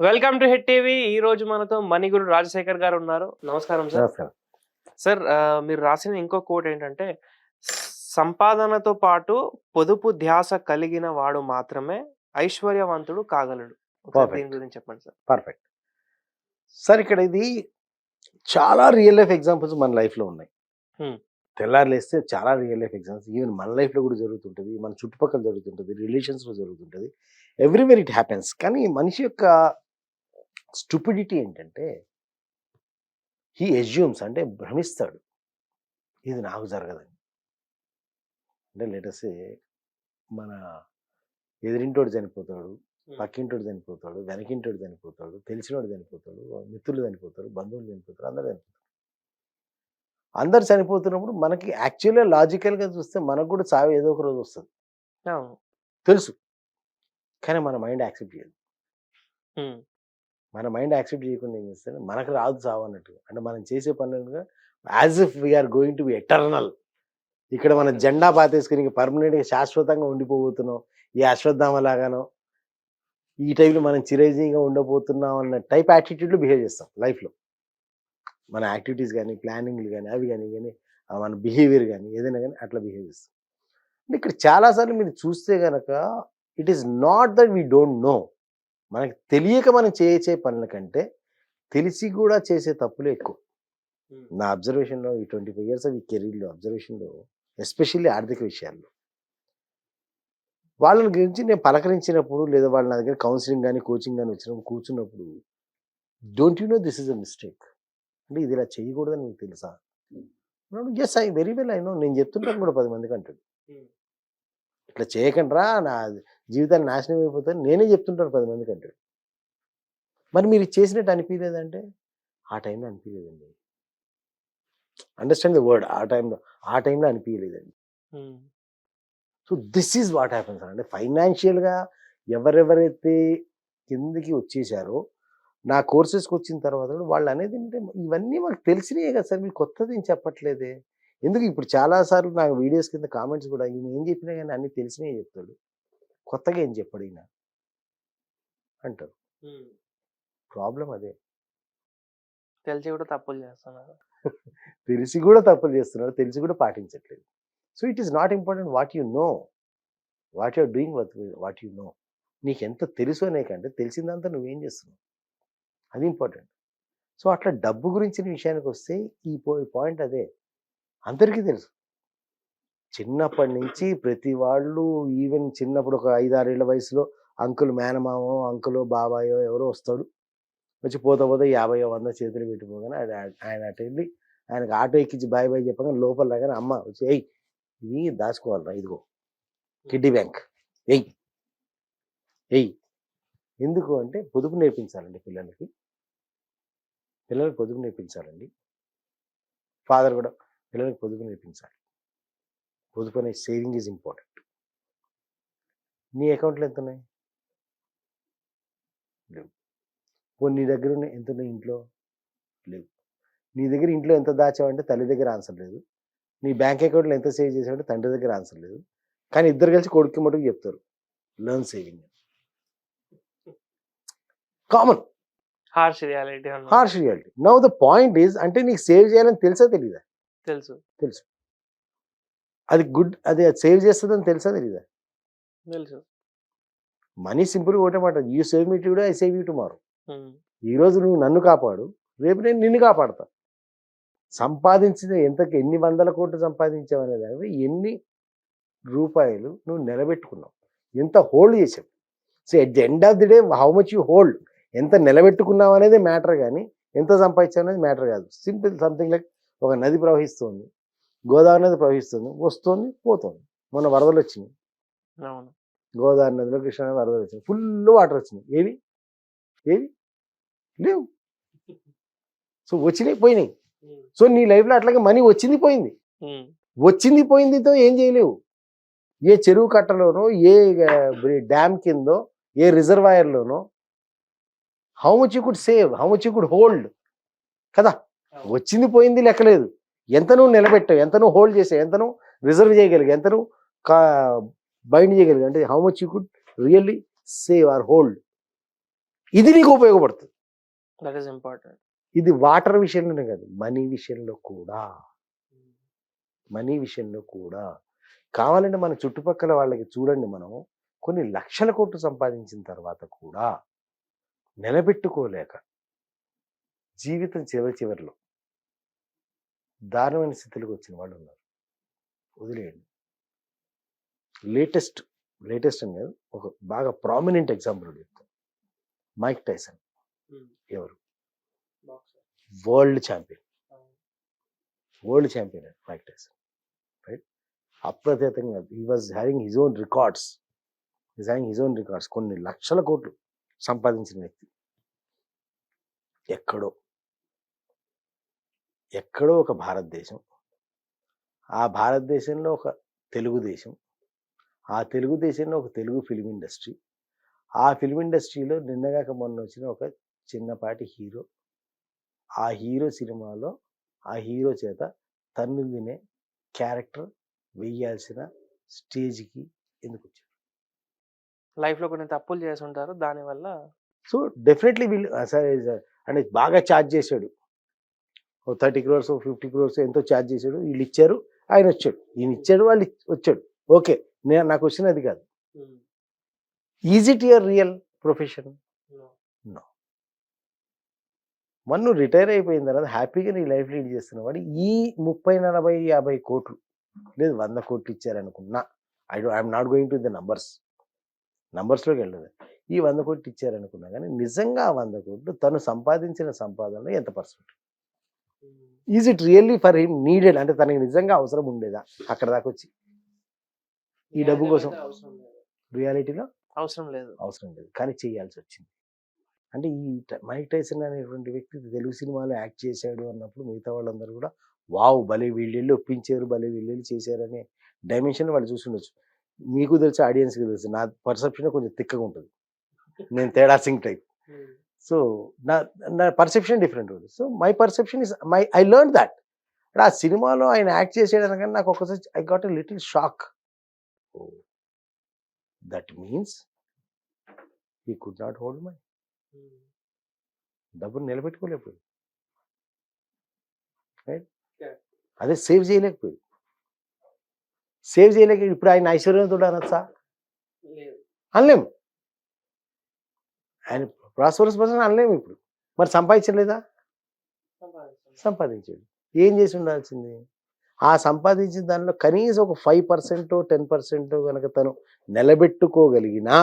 Welcome to hit TV. ఈ రోజు మనతో మణిగురు రాజశేఖర్ గారు ఉన్నారు. నమస్కారం సార్. సార్ మీరు రాసిన ఇంకో కోట్ ఏంటంటే సంపాదనతో పాటు పొదుపు ధ్యాస కలిగిన వాడు మాత్రమే ఐశ్వర్యవంతుడు కాగలడు. దీని గురించి చెప్పండి సార్. పర్ఫెక్ట్ సార్ ఇక్కడ ఇది చాలా రియల్ లైఫ్ ఎగ్జాంపుల్స్ మన లైఫ్లో ఉన్నాయి. Hmm. తెల్లారు లేస్తే చాలా రియల్ లైఫ్ ఎగ్జాంపుల్స్ ఈవెన్ మన లైఫ్లో కూడా జరుగుతుంటుంది మన చుట్టుపక్కల జరుగుతుంటుంది రిలేషన్స్లో జరుగుతుంటుంది. ఎవ్రీవేర్ ఇట్ హ్యాపెన్స్ కానీ మనిషి యొక్క స్టూపిడిటీ ఏంటంటే హీ ఎజ్యూమ్స్ అంటే భ్రమిస్తాడు. ఇది నాకు జరగదని. అంటే లేటెస్ట్ మన ఎదిరింటోడు చనిపోతాడు పక్కింటోడు చనిపోతాడు వెనకింటోడు చనిపోతాడు తెలిసినోడు చనిపోతాడు మిత్రులు చనిపోతారు బంధువులు చనిపోతారు అందరు చనిపోతారు. అందరు చనిపోతున్నప్పుడు మనకి యాక్చువల్గా లాజికల్గా చూస్తే మనకు కూడా చావు ఏదో ఒక రోజు వస్తుంది. తెలుసు. కానీ మన మైండ్ యాక్సెప్ట్ చేయదు. మన మైండ్ యాక్సెప్ట్ చేయకుండా ఏం చేస్తే మనకు రాదు చావు అన్నట్టుగా. అంటే మనం చేసే పనులుగా as if we are going to be eternal. ఇక్కడ మన జెండా పాతేసుకుని పర్మనెంట్గా శాశ్వతంగా ఉండిపోబోతున్నాం. ఈ అశ్వత్థామ లాగానో ఈ టైంలో మనం చిరంజీవిగా ఉండబోతున్నాం అన్న టైప్ యాటిట్యూడ్లో బిహేవ్ చేస్తాం లైఫ్లో. మన యాక్టివిటీస్ కానీ ప్లానింగ్లు కానీ అవి కానీ కానీ మన బిహేవియర్ కానీ ఏదైనా కానీ అట్లా బిహేవ్ చేస్తాం. అంటే ఇక్కడ చాలాసార్లు మీరు చూస్తే కనుక it is not that we don't know. మనకి తెలియక మనం చేసే పనుల కంటే తెలిసి కూడా చేసే తప్పులే ఎక్కువ. నా అబ్జర్వేషన్లో ఈ ట్వంటీ ఫైవ్ ఇయర్స్ ఆఫ్ ఈ కెరీర్లో అబ్జర్వేషన్లో ఎస్పెషల్లీ ఆర్థిక విషయాల్లో వాళ్ళని గురించి నేను పలకరించినప్పుడు లేదా వాళ్ళ నా దగ్గర కౌన్సిలింగ్ కానీ కోచింగ్ కానీ వచ్చినప్పుడు కూర్చున్నప్పుడు don't you know this is a mistake. అంటే ఇది ఇలా చేయకూడదని మీకు తెలుసా? Yes I very well I know నేను చెప్తుంటాను కూడా పది మందికి అంటాడు. ఇట్లా చేయకండిరా నా జీవితాన్ని నాశనం అయిపోతుంది నేనే చెప్తుంటాను పది మందికి అంటాడు మరి మీరు చేసినట్టు అనిపించలేదంటే ఆ టైంలో అనిపించలేదండి అండర్స్టాండ్ ద వర్డ్ ఆ టైంలో ఆ టైంలో అనిపించలేదండి so this is what happens అంటే ఫైనాన్షియల్గా ఎవరెవరైతే కిందకి వచ్చేసారో నా కోర్సెస్కి వచ్చిన తర్వాత కూడా వాళ్ళు అనేది ఏంటంటే ఇవన్నీ మాకు తెలిసినాయే కదా సార్ మీరు కొత్తది ఏం చెప్పట్లేదే? ఎందుకు ఇప్పుడు చాలాసార్లు నాకు వీడియోస్ కింద కామెంట్స్ కూడా ఈయన ఏం చెప్పినా కానీ అన్ని తెలిసినాయే చెప్తాడు. కొత్తగా ఏం చెప్పడు ఈయన అంటారు. ప్రాబ్లం అదే. తెలిసి కూడా తప్పులు చేస్తున్నారు. తెలిసి కూడా తప్పులు చేస్తున్నాడు తెలిసి కూడా పాటించట్లేదు. So it is not important what you know. What you're doing what what you know. నీకు ఎంత తెలుసు అనే కంటే తెలిసిందంతా నువ్వేం చేస్తున్నావు? అది ఇంపార్టెంట్. సో అట్లా డబ్బు గురించిన విషయానికి వస్తే ఈ పాయింట్ అదే. అందరికీ తెలుసు. చిన్నప్పటి నుంచి ప్రతి వాళ్ళు ఈవెన్ చిన్నప్పుడు ఒక ఐదారేళ్ళ వయసులో అంకుల్ మేనమామో అంకులో బాబాయో ఎవరో వస్తాడు. వచ్చి పోతా పోతే యాభైయో వంద చేతులు పెట్టిపోగానే ఆయన ఆయన అటు వెళ్ళి ఆయనకు ఆటో ఎక్కించి బాయ్ బాయ్ చెప్పగానే లోపల రాగానే అమ్మ వచ్చి ఎయ్ ఇవి దాచుకోవాలరా ఇదిగో కిడ్డీ బ్యాంక్ ఎయ్ ఎయ్ ఎందుకు అంటే పొదుపు నేర్పించాలండి పిల్లలకి. పిల్లలకి పొదుపు నేర్పించాలండి. ఫాదర్ కూడా పిల్లలకు పొదుపు నేర్పించాలి. పొదుపు అనే సేవింగ్ ఈజ్ ఇంపార్టెంట్. నీ అకౌంట్లో ఎంత ఉన్నాయి లేవు. పోనీ నీ దగ్గర ఉన్నాయి ఎంత ఉన్నాయి ఇంట్లో? లేవు. నీ దగ్గర ఇంట్లో ఎంత దాచావంటే తల్లి దగ్గర ఆన్సర్ లేదు. నీ బ్యాంక్ అకౌంట్లో ఎంత సేవ్ చేసావంటే తండ్రి దగ్గర ఆన్సర్ లేదు. కానీ ఇద్దరు కలిసి కొడుకు మటుకు చెప్తారు. Learn saving. Common. Harsh reality harsh reality. Now the point is అంటే నీకు సేవ్ చేయాలని తెలుసా తెలీదా? తెలుసు. తెలుసు. అది గుడ్ అది సేవ్ చేస్తుందని తెలుసా తెలీదా తెలుసు. మనీ సింపుల్ ఒకటే మాట. You save me today I save you tomorrow. Um, ఈ రోజు నువ్వు నన్ను కాపాడు రేపు నేను నిన్ను కాపాడతా. సంపాదించిన ఎంతకి ఎన్ని వందల కోట్లు సంపాదించావు అనే దానిపై ఎన్ని రూపాయలు నువ్వు నిలబెట్టుకున్నావు? ఎంత హోల్డ్ చేసావు? So at the end of the day how much you hold ఎంత నిలబెట్టుకున్నావు అనేది మ్యాటర్ కానీ ఎంత సంపాదించావు అనేది మ్యాటర్ కాదు. సింపుల్ సంథింగ్ లైక్ ఒక నది ప్రవహిస్తుంది. గోదావరి నది ప్రవహిస్తుంది వస్తుంది పోతుంది. మొన్న వరదలు వచ్చినాయి. గోదావరి నదిలో కృష్ణా నది వరదలు వచ్చినాయి. ఫుల్ వాటర్ వచ్చినాయి ఏవి? ఏవి? లేవు. సో వచ్చినాయి పోయినాయి. సో నీ లైఫ్లో అట్లాగే మనీ వచ్చింది పోయింది. వచ్చింది పోయిందితో ఏం చేయలేవు. ఏ చెరువు కట్టలోనో ఏ డ్యామ్ కిందో ఏ రిజర్వాయర్లోనో how much you could save how much you could hold కదా? వచ్చింది పోయింది లెక్కలేదు. ఎంత నువ్వు నిలబెట్టావు ఎంత నువ్వు హోల్డ్ చేసావు ఎంత నువ్వు రిజర్వ్ చేయగలిగావు ఎంత నువ్వు కా బైండ్ చేయగలిగావు. అంటే how much you could really save or hold ఇది నీకు ఉపయోగపడుతుంది. దట్ ఈస్ ఇంపార్టెంట్ ఇది వాటర్ విషయంలోనే కాదు మనీ విషయంలో కూడా. మనీ విషయంలో కూడా. కావాలంటే మన చుట్టుపక్కల వాళ్ళకి చూడండి మనం కొన్ని లక్షల కోట్లు సంపాదించిన తర్వాత కూడా నిలబెట్టుకోలేక జీవితం చివరి చివరిలో దారుణమైన స్థితిలోకి వచ్చిన వాళ్ళు ఉన్నారు వదిలేయండి. లేటెస్ట్ లేటెస్ట్ అని కాదు ఒక బాగా ప్రామినెంట్ ఎగ్జాంపుల్ చెప్తాను. Mike Tyson. ఎవరు? World champion. World champion Mike Tyson. Right? అప్రతితంగా he was having his own records his having his own records కొన్ని లక్షల కోట్లు సంపాదించిన వ్యక్తి. ఎక్కడో. ఎక్కడో ఒక భారతదేశం. ఆ భారతదేశంలో ఒక తెలుగుదేశం ఆ తెలుగుదేశంలో ఒక తెలుగు ఫిలిం ఇండస్ట్రీ. ఆ ఫిలిం ఇండస్ట్రీలో నిన్నగాక మొన్న వచ్చిన ఒక చిన్నపాటి హీరో. ఆ హీరో సినిమాలో ఆ హీరో చేత తన్ను తినే క్యారెక్టర్ వెయ్యాల్సిన స్టేజ్కి ఎందుకు వచ్చారు లైఫ్లో కొన్ని తప్పులు చేసి ఉంటారు దానివల్ల సో డెఫినెట్లీ వీళ్ళు సరే అంటే బాగా ఛార్జ్ చేశాడు. థర్టీ క్రోర్స్ ఫిఫ్టీ క్రోర్స్ ఎంతో ఛార్జ్ చేశాడు. వీళ్ళు ఇచ్చారు ఆయన వచ్చాడు. ఈయన ఇచ్చాడు వాళ్ళు వచ్చాడు. ఓకే నేను నాకు వచ్చిన అది కాదు. Is it your real profession నువ్వు రిటైర్ అయిపోయిన తర్వాత హ్యాపీగా నీ లైఫ్ లీడ్ చేస్తున్నవాడు ఈ ముప్పై నలభై యాభై కోట్లు లేదు వంద కోట్లు ఇచ్చారనుకున్నా I do I'm not going to the numbers. నంబర్స్లోకి వెళ్ళదు ఈ వంద కోట్లు ఇచ్చారనుకున్నా కానీ నిజంగా ఆ వంద కోట్లు తను సంపాదించిన సంపాదనలో ఎంత percent? Is it really for him needed అంటే తనకి నిజంగా అవసరం ఉండేదా? అక్కడ దాకా వచ్చి? ఈ డబ్బు కోసం? రియాలిటీలో అవసరం లేదు. అవసరం లేదు. కానీ చేయాల్సి వచ్చింది. అంటే ఈ మైక్ టైసన్ అనేటువంటి వ్యక్తి తెలుగు సినిమాలో యాక్ట్ చేశాడు అన్నప్పుడు మిగతా వాళ్ళందరూ కూడా వావ్ భలే వీళ్ళెళ్ళి ఒప్పించారు భలే వీళ్ళెళ్ళి చేశారనే డైమెన్షన్ వాళ్ళు చూస్తుండొచ్చు మీకు తెలుసు ఆడియన్స్కి తెలుసు నా పర్సెప్షన్ కొంచెం తిక్కగా ఉంటుంది. నేను తేడా సింగ్ టైప్. సో నా నా పర్సెప్షన్ డిఫరెంట్ ఉంది. So my perception is my I learn that ఆ సినిమాలో ఆయన యాక్ట్ అనగానే నాకు ఒకసారి I got a little shock that means he could not hold my డబ్బులు నిలబెట్టుకోలేకపోయింది. రైట్. అదే సేవ్ చేయలేకపోయింది. సేవ్ చేయలేక ఇప్పుడు ఆయన ఐశ్వర్యంతో అనొచ్చా అనలేము. ఆయన ప్రాస్పరస్ పర్సన్ అనలేము ఇప్పుడు. మరి సంపాదించలేదా? సంపాదించాడు. ఏం చేసి ఉండాల్సింది? ఆ సంపాదించిన దానిలో కనీసం ఒక ఫైవ్ పర్సెంట్ టెన్ పర్సెంట్ కనుక తను నిలబెట్టుకోగలిగినా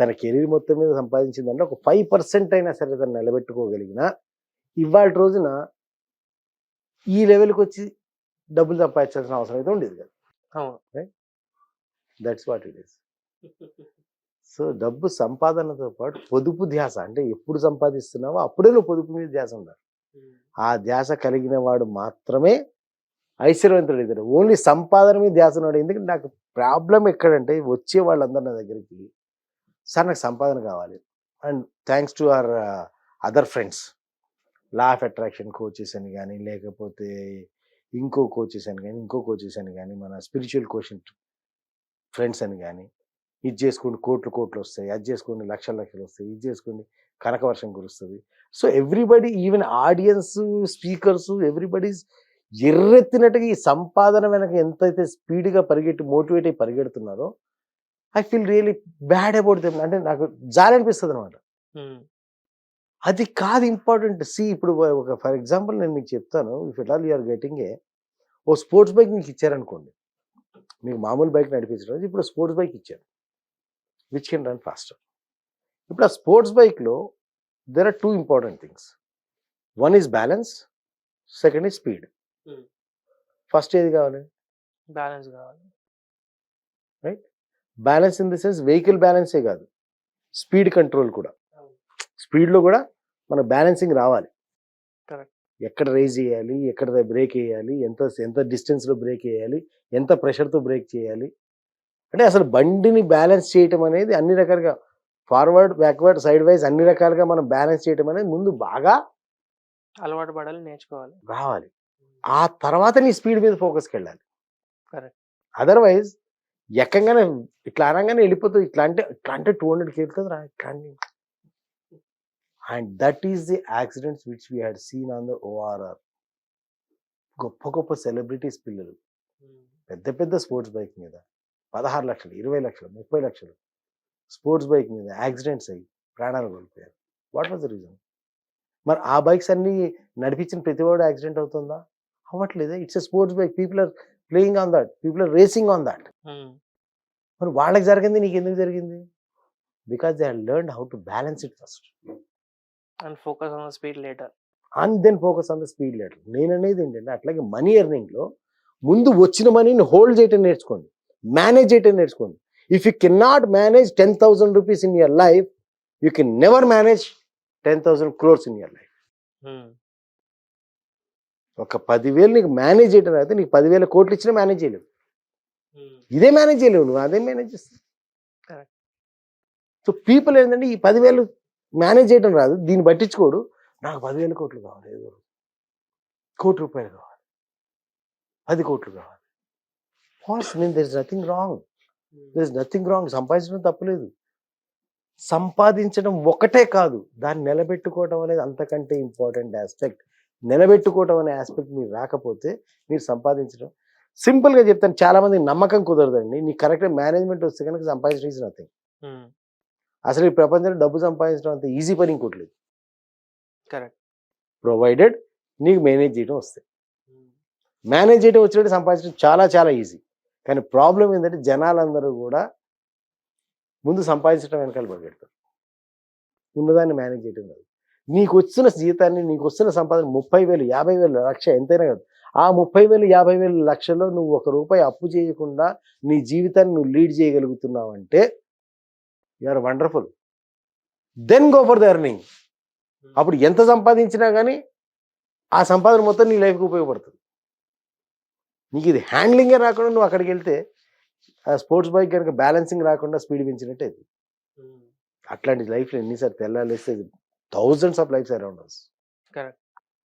తన కెరీర్ మొత్తం మీద సంపాదించిన దాంట్లో ఒక ఫైవ్ పర్సెంట్ అయినా సరే తను నిలబెట్టుకోగలిగినా ఇవాళ రోజున ఈ లెవెల్కి వచ్చి డబ్బులు సంపాదించాల్సిన అవసరం అయితే ఉండేది కదా. That's what it is so డబ్బు సంపాదనతో పాటు పొదుపు ధ్యాస. అంటే ఎప్పుడు సంపాదిస్తున్నావో అప్పుడే నువ్వు పొదుపు మీద ధ్యాస ఉండాలి. ఆ ధ్యాస కలిగిన వాడు మాత్రమే ఐశ్వర్యవంతుడు అవుతాడు. ఓన్లీ సంపాదన మీద ధ్యాస ఉన్నాడు ఎందుకంటే నాకు ప్రాబ్లం ఎక్కడంటే వచ్చే వాళ్ళందరూ నా దగ్గరికి సార్ నాకు సంపాదన కావాలి. And thanks to our other friends. Law of attraction coaches అని కానీ లేకపోతే ఇంకో కోచెస్ అని కానీ ఇంకో కోచెస్ అని కానీ మన స్పిరిచువల్ కోచింగ్ ఫ్రెండ్స్ అని కానీ ఇది చేసుకోండి కోట్లు కోట్లు వస్తాయి. అది చేసుకోండి లక్షల లక్షలు వస్తాయి. ఇది చేసుకోండి కనకవర్షం కురుస్తుంది. So everybody even audience speakers everybody's ఎర్రెత్తినట్టుగా ఈ సంపాదన వెనక ఎంతైతే స్పీడ్గా పరిగెట్టి మోటివేట్ అయి పరిగెడుతున్నారో I feel really bad about them అంటే నాకు జాలి అనిపిస్తుంది అనమాట అది కాదు ఇంపార్టెంట్ సి ఇప్పుడు ఒక ఫర్ ఎగ్జాంపుల్ నేను మీకు చెప్తాను. If it all you're getting a oh sports bike మీకు ఇచ్చారనుకోండి. మీకు మామూలు బైక్ నడిపించడం ఇప్పుడు స్పోర్ట్స్ బైక్ ఇచ్చారు. విచ్ కెన్ రన్ ఫాస్టర్ ఇప్పుడు ఆ స్పోర్ట్స్ బైక్లో there are two important things one is balance second is speed Hmm. First ఏది కావాలి? బ్యాలెన్స్ కావాలి. Balance in the sense vehicle బ్యాలెన్సే కాదు. స్పీడ్ కంట్రోల్ కూడా. స్పీడ్లో కూడా మన బ్యాలెన్సింగ్ రావాలి. ఎక్కడ రేజ్ చేయాలి ఎక్కడ బ్రేక్ వేయాలి ఎంత ఎంత డిస్టెన్స్లో బ్రేక్ వేయాలి ఎంత ప్రెషర్తో బ్రేక్ చేయాలి అంటే అసలు బండిని బ్యాలెన్స్ చేయటం అనేది అన్ని రకాలుగా ఫార్వర్డ్ బ్యాక్వర్డ్ సైడ్ వైజ్ అన్ని రకాలుగా మనం బ్యాలెన్స్ చేయటం అనేది ముందు బాగా అలవాటు పడాలి నేర్చుకోవాలి. రావాలి. ఆ తర్వాత నీ స్పీడ్ మీద ఫోకస్కి వెళ్ళాలి Correct. అదర్వైజ్ ఎక్కంగానే ఇట్లా అనగానే వెళ్ళిపోతుంది ఇట్లా అంటే ఇట్లా అంటే టూ హండ్రెడ్కి వెళ్తుంది రా ఇట్లా and that is the accidents which we had seen on the ORR గొప్ప గొప్ప సెలబ్రిటీస్ పిల్లలు. పెద్ద పెద్ద స్పోర్ట్స్ బైక్ మీద. పదహారు లక్షలు ఇరవై లక్షలు ముప్పై లక్షలు. స్పోర్ట్స్ బైక్ మీద యాక్సిడెంట్స్ అయ్యి ప్రాణాలు కోల్పోయారు. What was the reason? మరి ఆ బైక్స్ అన్ని నడిపించిన ప్రతివాడు యాక్సిడెంట్ అవుతుందా? అవ్వట్లేదే. It's a sports bike. People are playing on that. People are racing on that. మరి వాళ్ళకి జరిగింది నీకు ఎందుకు జరిగింది? Because they learn how to balance it first. And focus on speed later. And then focus on the speed later. నేను అనేది ఏంటంటే అట్లాగే మనీ ఎర్నింగ్లో ముందు వచ్చిన మనీని హోల్డ్ చేయటం నేర్చుకోండి. మేనేజ్ చేయటం నేర్చుకోండి if you can not manage ten thousand rupees in your life you can never manage ten thousand crores in your life ఒక పదివేలు నీకు మేనేజ్ చేయటం అయితే నీకు పదివేల కోట్లు ఇచ్చినా మేనేజ్ చేయలేవు. ఇదే మేనేజ్ చేయలేవు నువ్వు అదే మేనేజ్ చేస్తావు. సో పీపుల్ ఏంటంటే ఈ పదివేలు మేనేజ్ చేయడం రాదు దీన్ని పట్టించుకోడు. నాకు పదివేల కోట్లు కావాలి ఏదో. కోటి రూపాయలు కావాలి పది కోట్లు కావాలి. Fast mean there is nothing wrong there is nothing wrong సంపాదించడం తప్పులేదు. సంపాదించడం ఒకటే కాదు. దాన్ని నిలబెట్టుకోవడం అనేది అంతకంటే ఇంపార్టెంట్ ఆస్పెక్ట్ నిలబెట్టుకోవడం అనే ఆస్పెక్ట్ మీరు రాకపోతే మీరు సంపాదించడం. సింపుల్గా చెప్తాను. చాలా మంది నమ్మకం కుదరదండి. నీకు కరెక్ట్ మేనేజ్మెంట్ వస్తే కనుక సంపాదించడం ఈజ్ నథింగ్ అసలు ఈ ప్రపంచంలో డబ్బు సంపాదించడం అంత ఈజీ పని ఇంకోటి లేదు. కరెక్ట్ ప్రొవైడెడ్ నీకు మేనేజ్ చేయడం వస్తాయి. మేనేజ్ చేయడం వచ్చినట్టు సంపాదించడం చాలా చాలా ఈజీ కానీ ప్రాబ్లం ఏంటంటే జనాలందరూ కూడా ముందు సంపాదించడం వెనకాల పడిపెడతారు ఉన్నదాన్ని మేనేజ్ చేయడం కాదు. నీకు వచ్చిన జీతాన్ని నీకు వస్తున్న సంపాదన ముప్పై వేలు యాభై వేలు లక్ష ఎంతైనా కాదు. ఆ ముప్పై వేలు యాభై వేలు లక్షలో నువ్వు ఒక రూపాయి అప్పు చేయకుండా నీ జీవితాన్ని నువ్వు లీడ్ చేయగలుగుతున్నావు అంటే or wonderful. Then go for the earning. అప్పుడు ఎంత సంపాదించినా కానీ ఆ సంపాదన మొత్తం నీ లైఫ్కి ఉపయోగపడుతుంది. నీకు ఇది హ్యాండ్లింగే రాకుండా నువ్వు అక్కడికి వెళ్తే ఆ స్పోర్ట్స్ బైక్ కనుక బ్యాలెన్సింగ్ రాకుండా స్పీడ్ పెంచినట్టే అది అట్లాంటి లైఫ్లో ఎన్నిసార్లు తెల్లాలేస్తే thousands of lives around us Correct.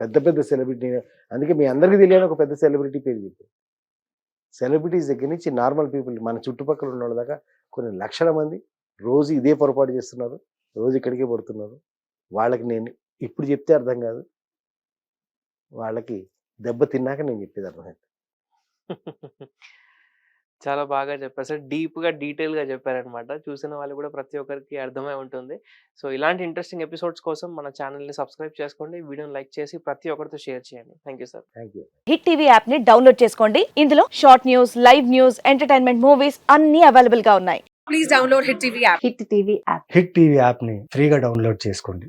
పెద్ద పెద్ద సెలబ్రిటీ అందుకే మీ అందరికీ తెలియని ఒక పెద్ద సెలబ్రిటీ పేరు చెప్పు. సెలబ్రిటీస్ దగ్గర నుంచి నార్మల్ పీపుల్ మన చుట్టుపక్కల ఉన్న వాళ్ళ దాకా కొన్ని లక్షల మంది రోజు ఇదే పొరపాటు చేస్తున్నారు రోజు ఇక్కడికే పడుతున్నారు. వాళ్ళకి నేను ఇప్పుడు చెప్తే అర్థం కాదు. వాళ్ళకి దెబ్బ తిన్నాక నేను చెప్పేది అర్థమైంది. చాలా బాగా చెప్పారు. సార్ డీప్గా డీటెయిల్గా చెప్పారనమాట చూసిన వాళ్ళు కూడా ప్రతి ఒక్కరికి అర్థమై ఉంటుంది. సో ఇలాంటి ఇంట్రెస్టింగ్ ఎపిసోడ్స్ కోసం మన ఛానల్ని సబ్స్క్రైబ్ చేసుకోండి. వీడియోని లైక్ చేసి ప్రతి ఒక్కరితో షేర్ చేయండి. Thank you sir. Thank you. Hit TV యాప్ని డౌన్లోడ్ చేసుకోండి. ఇందులో short news live news entertainment movies అన్ని అవైలబుల్గా ఉన్నాయి. please download Hit TV app. Hit TV app. Hit TV యాప్ని ఫ్రీగా డౌన్లోడ్ చేసుకోండి.